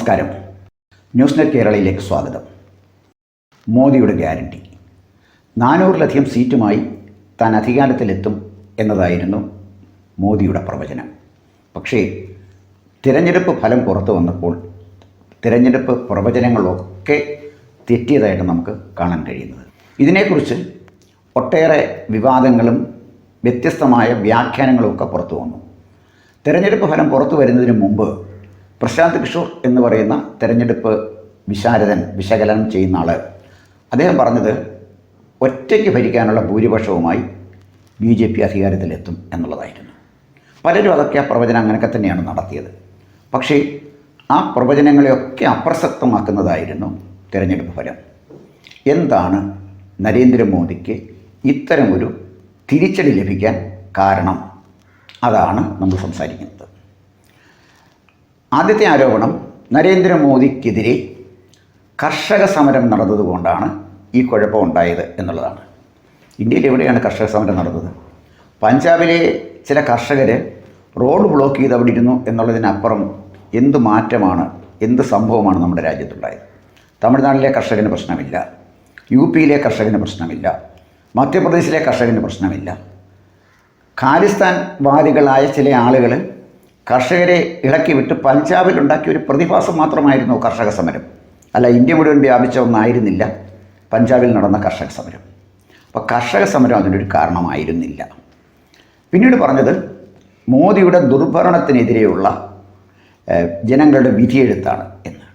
നമസ്കാരം. News net കേരളയിലേക്ക് സ്വാഗതം. മോദിയുടെ ഗ്യാരണ്ടി. നാനൂറിലധികം സീറ്റുമായി താൻ അധികാരത്തിലെത്തും എന്നതായിരുന്നു മോദിയുടെ പ്രവചനം. പക്ഷേ തിരഞ്ഞെടുപ്പ് ഫലം പുറത്തു വന്നപ്പോൾ തിരഞ്ഞെടുപ്പ് പ്രവചനങ്ങളൊക്കെ തെറ്റിയതായിട്ട് നമുക്ക് കാണാൻ കഴിയുന്നത്. ഇതിനെക്കുറിച്ച് ഒട്ടേറെ വിവാദങ്ങളും വ്യത്യസ്തമായ വ്യാഖ്യാനങ്ങളും ഒക്കെ പുറത്തു വന്നു. തിരഞ്ഞെടുപ്പ് ഫലം പുറത്തു വരുന്നതിന് മുമ്പ് പ്രശാന്ത് കിഷോർ എന്ന് പറയുന്ന തെരഞ്ഞെടുപ്പ് വിശാരദൻ വിശകലനം ചെയ്യുന്ന ആൾ അദ്ദേഹം പറഞ്ഞത് ഒറ്റയ്ക്ക് ഭരിക്കാനുള്ള ഭൂരിപക്ഷവുമായി ബി ജെ പി അധികാരത്തിലെത്തും എന്നുള്ളതായിരുന്നു. പലരും അതൊക്കെ ആ പ്രവചനം അങ്ങനെയൊക്കെ തന്നെയാണ് നടത്തിയത്. പക്ഷേ ആ പ്രവചനങ്ങളെയൊക്കെ അപ്രസക്തമാക്കുന്നതായിരുന്നു തിരഞ്ഞെടുപ്പ് ഫലം. എന്താണ് നരേന്ദ്രമോദിക്ക് ഇത്തരമൊരു തിരിച്ചടി ലഭിക്കാൻ കാരണം? അതാണ് നമ്മൾ സംസാരിക്കുന്നത്. ആദ്യത്തെ ആരോപണം നരേന്ദ്രമോദിക്കെതിരെ കർഷക സമരം നടന്നതുകൊണ്ടാണ് ഈ കുഴപ്പം ഉണ്ടായത് എന്നുള്ളതാണ്. ഇന്ത്യയിൽ എവിടെയാണ് കർഷക സമരം നടന്നത്? പഞ്ചാബിലെ ചില കർഷകർ റോഡ് ബ്ലോക്ക് ചെയ്ത് അവിടെ ഇരുന്നു എന്നുള്ളതിനപ്പുറം എന്ത് മാറ്റമാണ് എന്ത് സംഭവമാണ് നമ്മുടെ രാജ്യത്തുണ്ടായത്? തമിഴ്നാട്ടിലെ കർഷകന് പ്രശ്നമില്ല യു പിയിലെ കർഷകന് പ്രശ്നമില്ല മധ്യപ്രദേശിലെ കർഷകന് പ്രശ്നമില്ല. ഖാലിസ്ഥാൻ വാദികളായ ചില ആളുകൾ കർഷകരെ ഇളക്കി വിട്ട് പഞ്ചാബിലുണ്ടാക്കിയ ഒരു പ്രതിഭാസം മാത്രമായിരുന്നു കർഷക സമരം. അല്ല ഇന്ത്യ മുഴുവൻ വ്യാപിച്ച ഒന്നായിരുന്നില്ല പഞ്ചാബിൽ നടന്ന കർഷക സമരം. അപ്പോൾ കർഷക സമരം അതിനൊരു കാരണമായിരുന്നില്ല. പിന്നീട് പറഞ്ഞത് മോദിയുടെ ദുർഭരണത്തിനെതിരെയുള്ള ജനങ്ങളുടെ വിധിയെഴുത്താണ് എന്ന്.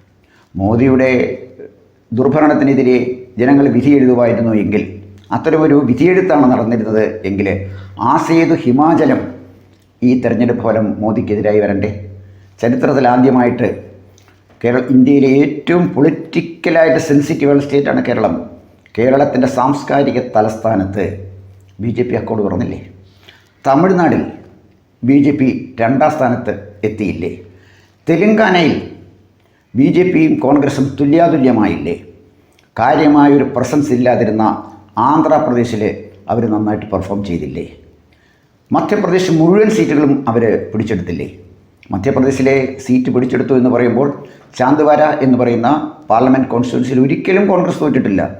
മോദിയുടെ ദുർഭരണത്തിനെതിരെ ജനങ്ങൾ വിധി എഴുതുമായിരുന്നു എങ്കിൽ അത്തരമൊരു വിധിയെഴുത്താണ് നടന്നിരുന്നത് എങ്കിൽ ആ സേതു ഹിമാചലം ഈ തെരഞ്ഞെടുപ്പ് ഫലം മോദിക്കെതിരായി വരണ്ടേ? ചരിത്രത്തിൽ ആദ്യമായിട്ട് കേരള ഇന്ത്യയിലെ ഏറ്റവും പൊളിറ്റിക്കലായിട്ട് സെൻസിറ്റീവ് സ്റ്റേറ്റാണ് കേരളം. കേരളത്തിന്റെ സാംസ്കാരിക തലസ്ഥാനത്ത് ബി ജെ പി അക്കൗണ്ട് തുറന്നില്ലേ? തമിഴ്നാടിൽ ബി ജെ പി രണ്ടാം സ്ഥാനത്ത് എത്തിയില്ലേ? തെലങ്കാനയിൽ ബി ജെ പിയും കോൺഗ്രസും തുല്യാതുല്യമായില്ലേ? കാര്യമായൊരു പ്രസൻസ് ഇല്ലാതിരുന്ന ആന്ധ്രാപ്രദേശിൽ അവർ നന്നായിട്ട് പെർഫോം ചെയ്തില്ലേ? മധ്യപ്രദേശ് മുഴുവൻ സീറ്റുകളും അവർ പിടിച്ചെടുത്തില്ലേ? മധ്യപ്രദേശിലെ സീറ്റ് പിടിച്ചെടുത്തു എന്ന് പറയുമ്പോൾ ചാന്ദ്വാര എന്ന് പറയുന്ന പാർലമെന്റ് കോൺസ്റ്റിറ്റ്യൂൻസിയിൽ ഒരിക്കലും കോൺഗ്രസ് തോറ്റിട്ടില്ല.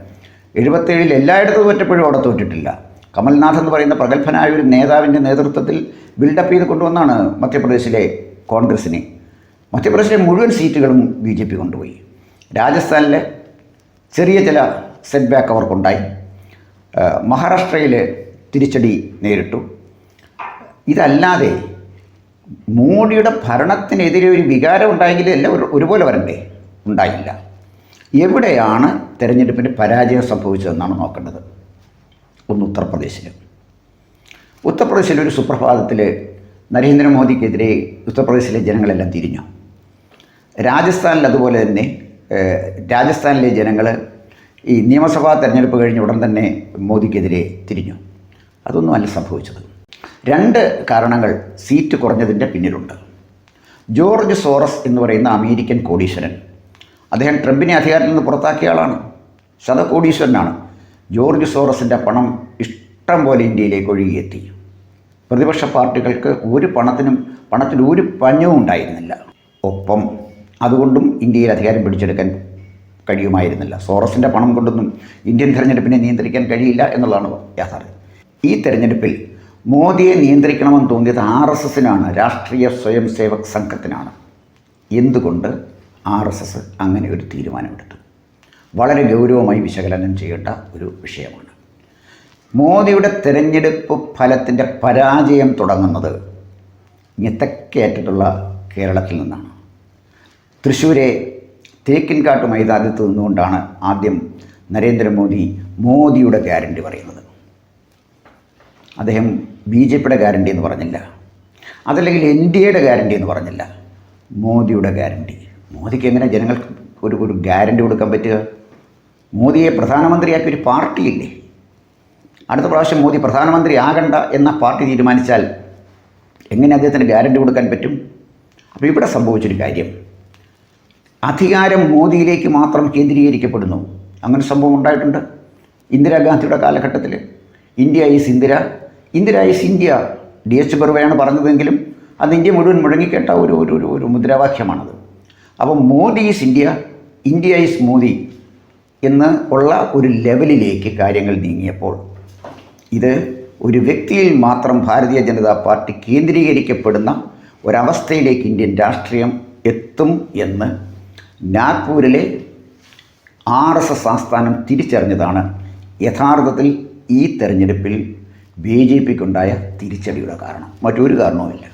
എഴുപത്തേഴിൽ എല്ലായിടത്തും തോറ്റപ്പോഴും അവിടെ തോറ്റിട്ടില്ല. കമൽനാഥ് എന്ന് പറയുന്ന പ്രഗത്ഭനായ ഒരു നേതാവിന്റെ നേതൃത്വത്തിൽ ബിൽഡപ്പ് ചെയ്ത് കൊണ്ടുവന്നാണ് മധ്യപ്രദേശിലെ കോൺഗ്രസിനെ. മധ്യപ്രദേശിലെ മുഴുവൻ സീറ്റുകളും ബി ജെ പി കൊണ്ടുപോയി. രാജസ്ഥാനിലെ ചെറിയ ചില സെറ്റ് ബാക്ക് അവർക്കുണ്ടായി മഹാരാഷ്ട്രയിൽ തിരിച്ചടി നേരിട്ടു. ഇതല്ലാതെ മോഡിയുടെ ഭരണത്തിനെതിരെ ഒരു വികാരം ഉണ്ടായെങ്കിൽ എല്ലാം ഒരു- ഒരുപോലെ വരണ്ടേ? ഉണ്ടായില്ല. എവിടെയാണ് തെരഞ്ഞെടുപ്പിന് പരാജയം സംഭവിച്ചതെന്നാണ് നോക്കേണ്ടത്. ഒന്ന് ഉത്തർപ്രദേശിൽ ഉത്തർപ്രദേശിൽ ഒരു സുപ്രഭാതത്തിൽ നരേന്ദ്രമോദിക്കെതിരെ ഉത്തർപ്രദേശിലെ ജനങ്ങളെല്ലാം തിരിഞ്ഞു. രാജസ്ഥാനിൽ അതുപോലെ തന്നെ രാജസ്ഥാനിലെ ജനങ്ങൾ ഈ നിയമസഭാ തെരഞ്ഞെടുപ്പ് കഴിഞ്ഞ് ഉടൻ തന്നെ മോദിക്കെതിരെ തിരിഞ്ഞു. അതൊന്നും അല്ല സംഭവിച്ചത്. രണ്ട് കാരണങ്ങൾ സീറ്റ് കുറഞ്ഞതിന്റെ പിന്നിലുണ്ട്. ജോർജ് സോറസ് എന്ന് പറയുന്ന അമേരിക്കൻ കോടീശ്വരൻ. അദ്ദേഹം ട്രംപിനെ അധികാരത്തിൽ നിന്ന് പുറത്താക്കിയ ആളാണ്. ശതകോടീശ്വരനാണ്. ജോർജ് സോറസിന്റെ പണം ഇഷ്ടം പോലെ ഇന്ത്യയിലേക്ക് ഒഴുകിയെത്തി. പ്രതിപക്ഷ പാർട്ടികൾക്ക് ഒരു പണത്തിനും പണത്തിന് ഒരു പഞ്ഞവും ഉണ്ടായിരുന്നില്ല. ഒപ്പം അതുകൊണ്ടും ഇന്ത്യയിൽ അധികാരം പിടിച്ചെടുക്കാൻ കഴിയുമായിരുന്നില്ല. സോറസിന്റെ പണം കൊണ്ടൊന്നും ഇന്ത്യൻ തെരഞ്ഞെടുപ്പിനെ നിയന്ത്രിക്കാൻ കഴിയില്ല എന്നുള്ളതാണ് യാഥാർത്ഥ്യം. ഈ തെരഞ്ഞെടുപ്പിൽ മോദിയെ നിയന്ത്രിക്കണമെന്ന് തോന്നിയത് ആർ എസ് എസിനാണ് രാഷ്ട്രീയ സ്വയം സേവക് സംഘത്തിനാണ്. എന്തുകൊണ്ട് ആർ എസ് എസ് അങ്ങനെ ഒരു തീരുമാനമെടുത്തു? വളരെ ഗൗരവമായി വിശകലനം ചെയ്യേണ്ട ഒരു വിഷയമാണ്. മോദിയുടെ തിരഞ്ഞെടുപ്പ് ഫലത്തിന്റെ പരാജയം തുടങ്ങുന്നത് ഞെത്തക്കേറ്റിട്ടുള്ള കേരളത്തിൽ നിന്നാണ്. തൃശ്ശൂരെ തേക്കിൻകാട്ട് മൈതാനത്ത് നിന്നുകൊണ്ടാണ് ആദ്യം നരേന്ദ്രമോദി മോദിയുടെ ഗ്യാരണ്ടി പറയുന്നത്. അദ്ദേഹം ബി ജെ പിയുടെ ഗ്യാരണ്ടി എന്ന് പറഞ്ഞില്ല. അതല്ലെങ്കിൽ എൻ ഡി എയുടെ ഗ്യാരണ്ടി എന്ന് പറഞ്ഞില്ല. മോദിയുടെ ഗ്യാരണ്ടി മോദിക്ക് എങ്ങനെ ജനങ്ങൾക്ക് ഒരു ഒരു ഗ്യാരണ്ടി കൊടുക്കാൻ പറ്റുക? മോദിയെ പ്രധാനമന്ത്രിയാക്കിയ ഒരു പാർട്ടിയില്ലേ? അടുത്ത പ്രാവശ്യം മോദി പ്രധാനമന്ത്രി ആകണ്ട എന്ന പാർട്ടി തീരുമാനിച്ചാൽ എങ്ങനെ അദ്ദേഹത്തിന് ഗ്യാരണ്ടി കൊടുക്കാൻ പറ്റും? അപ്പോൾ ഇവിടെ സംഭവിച്ചൊരു കാര്യം. അധികാരം മോദിയിലേക്ക് മാത്രം കേന്ദ്രീകരിക്കപ്പെടുന്നു. അങ്ങനെ സംഭവം ഉണ്ടായിട്ടുണ്ട്. ഇന്ദിരാഗാന്ധിയുടെ കാലഘട്ടത്തിൽ. India is Indira. Indira is India. D H ബർവയാണ് പറഞ്ഞതെങ്കിലും അത് ഇന്ത്യ മുഴുവൻ മുഴങ്ങിക്കേട്ട ഒരു ഒരു ഒരു ഒരു മുദ്രാവാക്യമാണത്. അപ്പം Modi is India India is Modi എന്ന് ഉള്ള ഒരു ലെവലിലേക്ക് കാര്യങ്ങൾ നീങ്ങിയപ്പോൾ ഇത് ഒരു വ്യക്തിയിൽ മാത്രം ഭാരതീയ ജനതാ പാർട്ടി കേന്ദ്രീകരിക്കപ്പെടുന്ന ഒരവസ്ഥയിലേക്ക് ഇന്ത്യൻ രാഷ്ട്രീയം എത്തും എന്ന് നാഗ്പൂരിലെ ആർ എസ് എസ് ആസ്ഥാനം തിരിച്ചറിഞ്ഞതാണ്. യഥാർത്ഥത്തിൽ ഈ തെരഞ്ഞെടുപ്പിൽ ബി ജെ പിക്കുണ്ടായ തിരിച്ചടിയുടെ കാരണം. മറ്റൊരു കാരണവുമില്ല.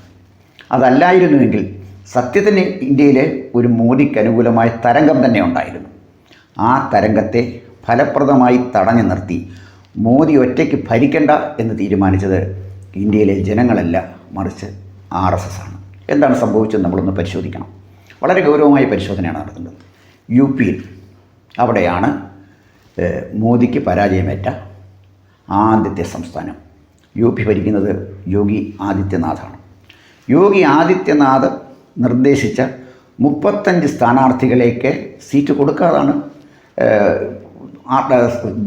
അതല്ലായിരുന്നുവെങ്കിൽ സത്യത്തിന് ഇന്ത്യയിലെ ഒരു മോദിക്ക് അനുകൂലമായ തരംഗം തന്നെ ഉണ്ടായിരുന്നു. ആ തരംഗത്തെ ഫലപ്രദമായി തടഞ്ഞു നിർത്തി മോദി ഒറ്റയ്ക്ക് ഭരിക്കണ്ട എന്ന് തീരുമാനിച്ചത് ഇന്ത്യയിലെ ജനങ്ങളല്ല മറിച്ച് ആർ എസ് എസ് ആണ്. എന്താണ് സംഭവിച്ചത് നമ്മളൊന്ന് പരിശോധിക്കണം. വളരെ ഗൗരവമായ പരിശോധനയാണ് നടത്തുന്നത്. യു പിയിൽ അവിടെയാണ് മോദിക്ക് പരാജയമേറ്റ ആദ്യത്തെ സംസ്ഥാനം യു പി ഭരിക്കുന്നത് യോഗി ആദിത്യനാഥാണ്. യോഗി ആദിത്യനാഥ് നിർദ്ദേശിച്ച മുപ്പത്തഞ്ച് സ്ഥാനാർത്ഥികളേക്ക് സീറ്റ് കൊടുക്കാതാണ്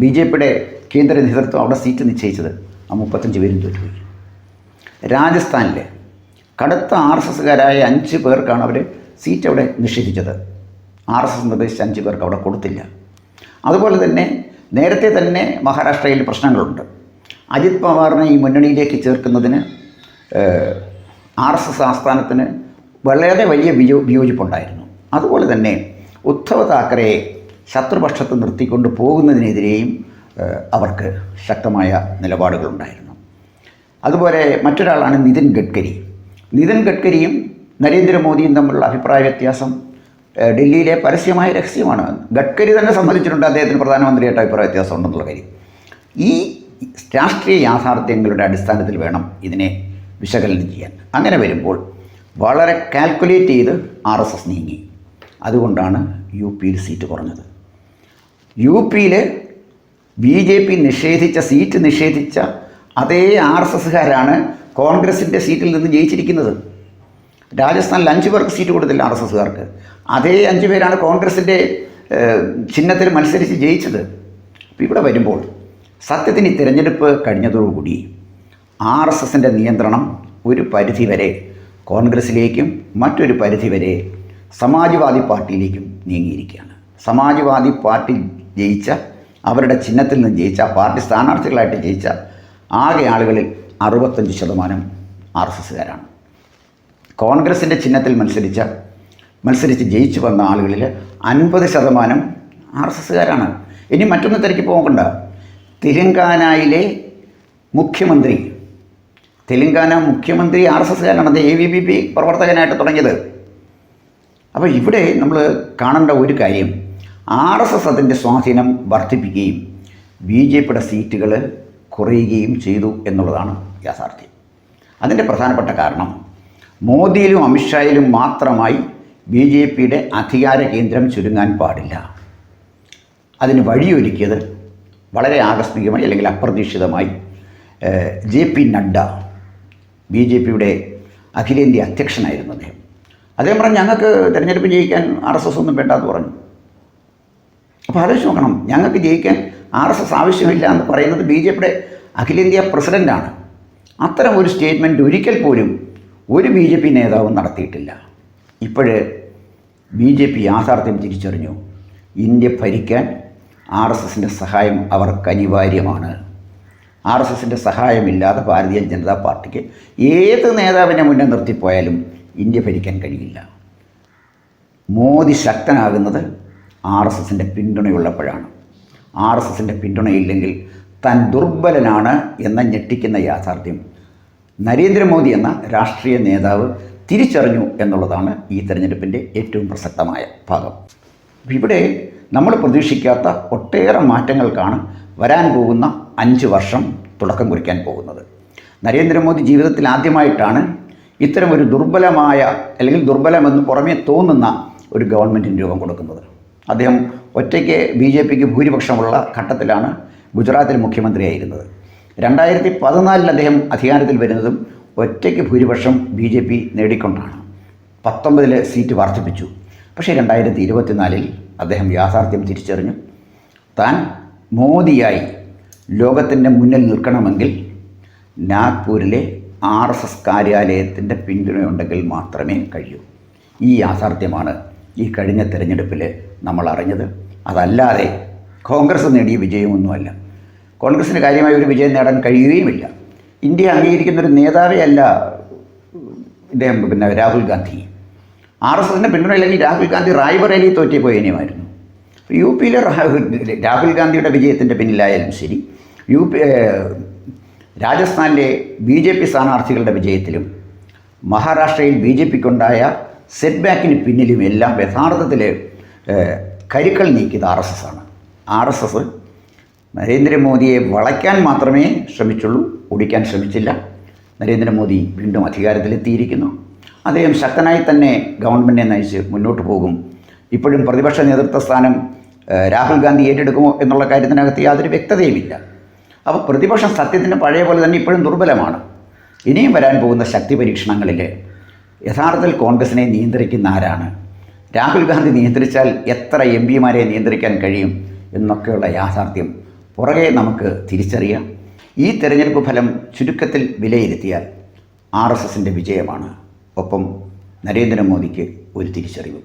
ബി ജെ പിയുടെ കേന്ദ്ര നേതൃത്വം അവിടെ സീറ്റ് നിശ്ചയിച്ചത്. ആ മുപ്പത്തഞ്ച് പേരും തോറ്റുപോയി. രാജസ്ഥാനിലെ കടുത്ത ആർ എസ് എസ്സുകാരായ അഞ്ച് പേർക്കാണ് അവർ സീറ്റ് അവിടെ നിഷേധിച്ചത്. ആർ എസ് എസ് നിർദ്ദേശിച്ച അഞ്ച് പേർക്ക് അവിടെ കൊടുത്തില്ല. അതുപോലെ തന്നെ നേരത്തെ തന്നെ മഹാരാഷ്ട്രയിൽ പ്രശ്നങ്ങളുണ്ട്. അജിത് പവാറിനെ ഈ മുന്നണിയിലേക്ക് ചേർക്കുന്നതിന് ആർ എസ് എസ് ആസ്ഥാനത്തിന് വളരെ വലിയ വിയോ വിയോജിപ്പുണ്ടായിരുന്നു. അതുപോലെ തന്നെ ഉദ്ധവ് താക്കറയെ ശത്രുപക്ഷത്ത് നിർത്തിക്കൊണ്ട് പോകുന്നതിനെതിരെയും അവർക്ക് ശക്തമായ നിലപാടുകളുണ്ടായിരുന്നു. അതുപോലെ മറ്റൊരാളാണ് നിതിൻ ഗഡ്കരി. നിതിൻ ഗഡ്കരിയും നരേന്ദ്രമോദിയും തമ്മിലുള്ള അഭിപ്രായ വ്യത്യാസം ഡൽഹിയിലെ പരസ്യമായ രഹസ്യമാണ്. ഗഡ്കരി തന്നെ സമ്മതിച്ചിട്ടുണ്ട് അദ്ദേഹത്തിന് പ്രധാനമന്ത്രിയായിട്ട് അഭിപ്രായ വ്യത്യാസം ഉണ്ടെന്നുള്ള കാര്യം. ഈ രാഷ്ട്രീയ യാഥാർത്ഥ്യങ്ങളുടെ അടിസ്ഥാനത്തിൽ വേണം ഇതിനെ വിശകലനം ചെയ്യാൻ. അങ്ങനെ വരുമ്പോൾ വളരെ കാൽക്കുലേറ്റ് ചെയ്ത് ആർ എസ് എസ് നീങ്ങി. അതുകൊണ്ടാണ് യു പിയിൽ സീറ്റ് കുറഞ്ഞത്. യു പിയിൽ ബി ജെ പി നിഷേധിച്ച സീറ്റ് നിഷേധിച്ച അതേ ആർ എസ് എസ്സുകാരാണ് കോൺഗ്രസിന്റെ സീറ്റിൽ നിന്ന് ജയിച്ചിരിക്കുന്നത്. രാജസ്ഥാനിൽ അഞ്ച് പേർക്ക് സീറ്റ് കൊടുത്തില്ല ആർ എസ് എസ്സുകാർക്ക്. അതേ അഞ്ച് പേരാണ് കോൺഗ്രസിന്റെ ചിഹ്നത്തിൽ മത്സരിച്ച് ജയിച്ചത്. അപ്പോൾ ഇവിടെ വരുമ്പോൾ സത്യത്തിന് ഈ തിരഞ്ഞെടുപ്പ് കഴിഞ്ഞതോടുകൂടി ആർ എസ് എസിന്റെ നിയന്ത്രണം ഒരു പരിധിവരെ കോൺഗ്രസിലേക്കും മറ്റൊരു പരിധിവരെ സമാജ്വാദി പാർട്ടിയിലേക്കും നീങ്ങിയിരിക്കുകയാണ്. സമാജ്വാദി പാർട്ടി ജയിച്ച അവരുടെ ചിഹ്നത്തിൽ നിന്ന് ജയിച്ച പാർട്ടി സ്ഥാനാർത്ഥികളായിട്ട് ജയിച്ച ആകെ ആളുകളിൽ അറുപത്തഞ്ച് ശതമാനം ആർ എസ് എസ്സുകാരാണ് കോൺഗ്രസിന്റെ ചിഹ്നത്തിൽ മത്സരിച്ച മത്സരിച്ച് ജയിച്ചു വന്ന ആളുകളിൽ അൻപത് ശതമാനം ആർ എസ് എസ്സുകാരാണ് ഇനി മറ്റൊന്ന് തിരക്കി പോകണ്ട തെലങ്കാനയിലെ മുഖ്യമന്ത്രി. തെലങ്കാന മുഖ്യമന്ത്രി ആർ എസ് എസ്കാരനാണ് അത് എ വി ബി പി പ്രവർത്തകനായിട്ട് തുടങ്ങിയത്. അപ്പോൾ ഇവിടെ നമ്മൾ കാണേണ്ട ഒരു കാര്യം. ആർ എസ് എസ് അതിന്റെ സ്വാധീനം വർദ്ധിപ്പിക്കുകയും ബി ജെ പിയുടെ സീറ്റുകൾ കുറയുകയും ചെയ്തു എന്നുള്ളതാണ് യാഥാർത്ഥ്യം. അതിന്റെ പ്രധാനപ്പെട്ട കാരണം മോദിയിലും അമിത്ഷായിലും മാത്രമായി ബി ജെ പിയുടെ അധികാര കേന്ദ്രം ചുരുങ്ങാൻ പാടില്ല. അതിന് വഴിയൊരുക്കിയത് വളരെ ആകസ്മികമായി അല്ലെങ്കിൽ അപ്രതീക്ഷിതമായി J P Nadda B J പിയുടെ അഖിലേന്ത്യാ അധ്യക്ഷനായിരുന്നു അദ്ദേഹം. അദ്ദേഹം പറഞ്ഞു ഞങ്ങൾക്ക് തിരഞ്ഞെടുപ്പ് ജയിക്കാൻ ആർ എസ് എസ് ഒന്നും വേണ്ടെന്ന് പറഞ്ഞു. അപ്പോൾ ആലോചിച്ച് നോക്കണം ഞങ്ങൾക്ക് ജയിക്കാൻ ആർ എസ് എസ് ആവശ്യമില്ല എന്ന് പറയുന്നത് ബി ജെ പിയുടെ അഖിലേന്ത്യാ പ്രസിഡന്റാണ് അത്തരം ഒരു സ്റ്റേറ്റ്മെന്റ് ഒരിക്കൽ പോലും ഒരു ബി ജെ പി നേതാവും നടത്തിയിട്ടില്ല. ഇപ്പോഴേ ബി ജെ പി യാഥാർത്ഥ്യം തിരിച്ചറിഞ്ഞു ഇന്ത്യ ഭരിക്കാൻ ആർ എസ് എസിന്റെ സഹായം അവർക്ക് അനിവാര്യമാണ്. ആർ എസ് എസിന്റെ സഹായമില്ലാതെ ഭാരതീയ ജനതാ പാർട്ടിക്ക് ഏത് നേതാവിനെ മുന്നേ നിർത്തിപ്പോയാലും ഇന്ത്യ ഭരിക്കാൻ കഴിയില്ല. മോദി ശക്തനാകുന്നത് ആർ എസ് എസിന്റെ പിന്തുണയുള്ളപ്പോഴാണ്. ആർ എസ് എസിന്റെ പിന്തുണയില്ലെങ്കിൽ താൻ ദുർബലനാണ് എന്ന ഞെട്ടിക്കുന്ന യാഥാർത്ഥ്യം നരേന്ദ്രമോദി എന്ന രാഷ്ട്രീയ നേതാവ് തിരിച്ചറിഞ്ഞു എന്നുള്ളതാണ് ഈ തെരഞ്ഞെടുപ്പിന്റെ ഏറ്റവും പ്രസക്തമായ ഭാഗം. ഇവിടെ നമ്മൾ പ്രതീക്ഷിക്കാത്ത ഒട്ടേറെ മാറ്റങ്ങൾക്കാണ് വരാൻ പോകുന്ന അഞ്ച് വർഷം തുടക്കം കുറിക്കാൻ പോകുന്നത്. നരേന്ദ്രമോദി ജീവിതത്തിൽ ആദ്യമായിട്ടാണ് ഇത്തരം ഒരു ദുർബലമായ അല്ലെങ്കിൽ ദുർബലമെന്ന് പുറമേ തോന്നുന്ന ഒരു ഗവൺമെന്റിന് രൂപം കൊടുക്കുന്നത്. അദ്ദേഹം ഒറ്റയ്ക്ക് ബി ജെ പിക്ക് ഭൂരിപക്ഷമുള്ള ഘട്ടത്തിലാണ് ഗുജറാത്തിൽ മുഖ്യമന്ത്രിയായിരുന്നത്. രണ്ടായിരത്തി പതിനാലിൽ അദ്ദേഹം അധികാരത്തിൽ വരുന്നതും ഒറ്റയ്ക്ക് ഭൂരിപക്ഷം ബി ജെ പി നേടിക്കൊണ്ടാണ്. പത്തൊമ്പതിൽ സീറ്റ് വർദ്ധിപ്പിച്ചു. പക്ഷേ രണ്ടായിരത്തി ഇരുപത്തിനാലിൽ അദ്ദേഹം യാഥാർത്ഥ്യം തിരിച്ചറിഞ്ഞു. താൻ മോദിയായി ലോകത്തിന്റെ മുന്നിൽ നിൽക്കണമെങ്കിൽ നാഗ്പൂരിലെ ആർ എസ് എസ് കാര്യാലയത്തിന്റെ പിന്തുണയുണ്ടെങ്കിൽ മാത്രമേ കഴിയൂ. ഈ യാഥാർത്ഥ്യമാണ് ഈ കഴിഞ്ഞ തെരഞ്ഞെടുപ്പിൽ നമ്മൾ അറിഞ്ഞത്. അതല്ലാതെ കോൺഗ്രസ് നേടിയ വിജയമൊന്നുമല്ല. കോൺഗ്രസിന് കാര്യമായ ഒരു വിജയം നേടാൻ കഴിയുകയുമില്ല. ഇന്ത്യ അംഗീകരിക്കുന്ന ഒരു നേതാവേ അല്ല ഇദ്ദേഹം പിന്നെ രാഹുൽ ഗാന്ധി. ആർ എസ് എസിന്റെ പിന്തുണയില്ലെങ്കിൽ രാഹുൽ ഗാന്ധി റായ്ബറേലി തോറ്റി ഇനിയുമായിരുന്നു. യു പിയിലെ രാഹുൽ ഗാന്ധിയുടെ വിജയത്തിന്റെ പിന്നിലായാലും ശരി യു പി രാജസ്ഥാനിലെ ബി ജെ പി സ്ഥാനാർത്ഥികളുടെ വിജയത്തിലും മഹാരാഷ്ട്രയിൽ ബി ജെ പിക്കുണ്ടായ സെറ്റ് ബാക്കിന് പിന്നിലും എല്ലാം യഥാർത്ഥത്തിൽ കരുക്കൾ നീക്കിയത് ആർ എസ് എസ് ആണ്. ആർ എസ് എസ് നരേന്ദ്രമോദിയെ വളയ്ക്കാൻ മാത്രമേ ശ്രമിച്ചുള്ളൂ ഓടിക്കാൻ ശ്രമിച്ചില്ല. നരേന്ദ്രമോദി വീണ്ടും അധികാരത്തിലെത്തിയിരിക്കുന്നു. അദ്ദേഹം ശക്തനായി തന്നെ ഗവൺമെന്റിനെ നയിച്ച് മുന്നോട്ട് പോകും. ഇപ്പോഴും പ്രതിപക്ഷ നേതൃത്വ സ്ഥാനം രാഹുൽ ഗാന്ധി ഏറ്റെടുക്കുമോ എന്നുള്ള കാര്യത്തിനകത്ത് യാതൊരു വ്യക്തതയുമില്ല. അപ്പോൾ പ്രതിപക്ഷം സത്യത്തിന് പഴയ പോലെ തന്നെ ഇപ്പോഴും ദുർബലമാണ്. ഇനിയും വരാൻ പോകുന്ന ശക്തി പരീക്ഷണങ്ങളിൽ യഥാർത്ഥത്തിൽ കോൺഗ്രസിനെ നിയന്ത്രിക്കുന്ന ആരാണ്? രാഹുൽ ഗാന്ധി നിയന്ത്രിച്ചാൽ എത്ര എം പിമാരെ നിയന്ത്രിക്കാൻ കഴിയും എന്നൊക്കെയുള്ള യാഥാർത്ഥ്യം പുറകെ നമുക്ക് തിരിച്ചറിയാം. ഈ തെരഞ്ഞെടുപ്പ് ഫലം ചുരുക്കത്തിൽ വിലയിരുത്തിയാൽ ആർ എസ് എസിന്റെ വിജയമാണ്. ഒപ്പം നരേന്ദ്രമോദിക്ക് ഒരു തിരിച്ചറിവും.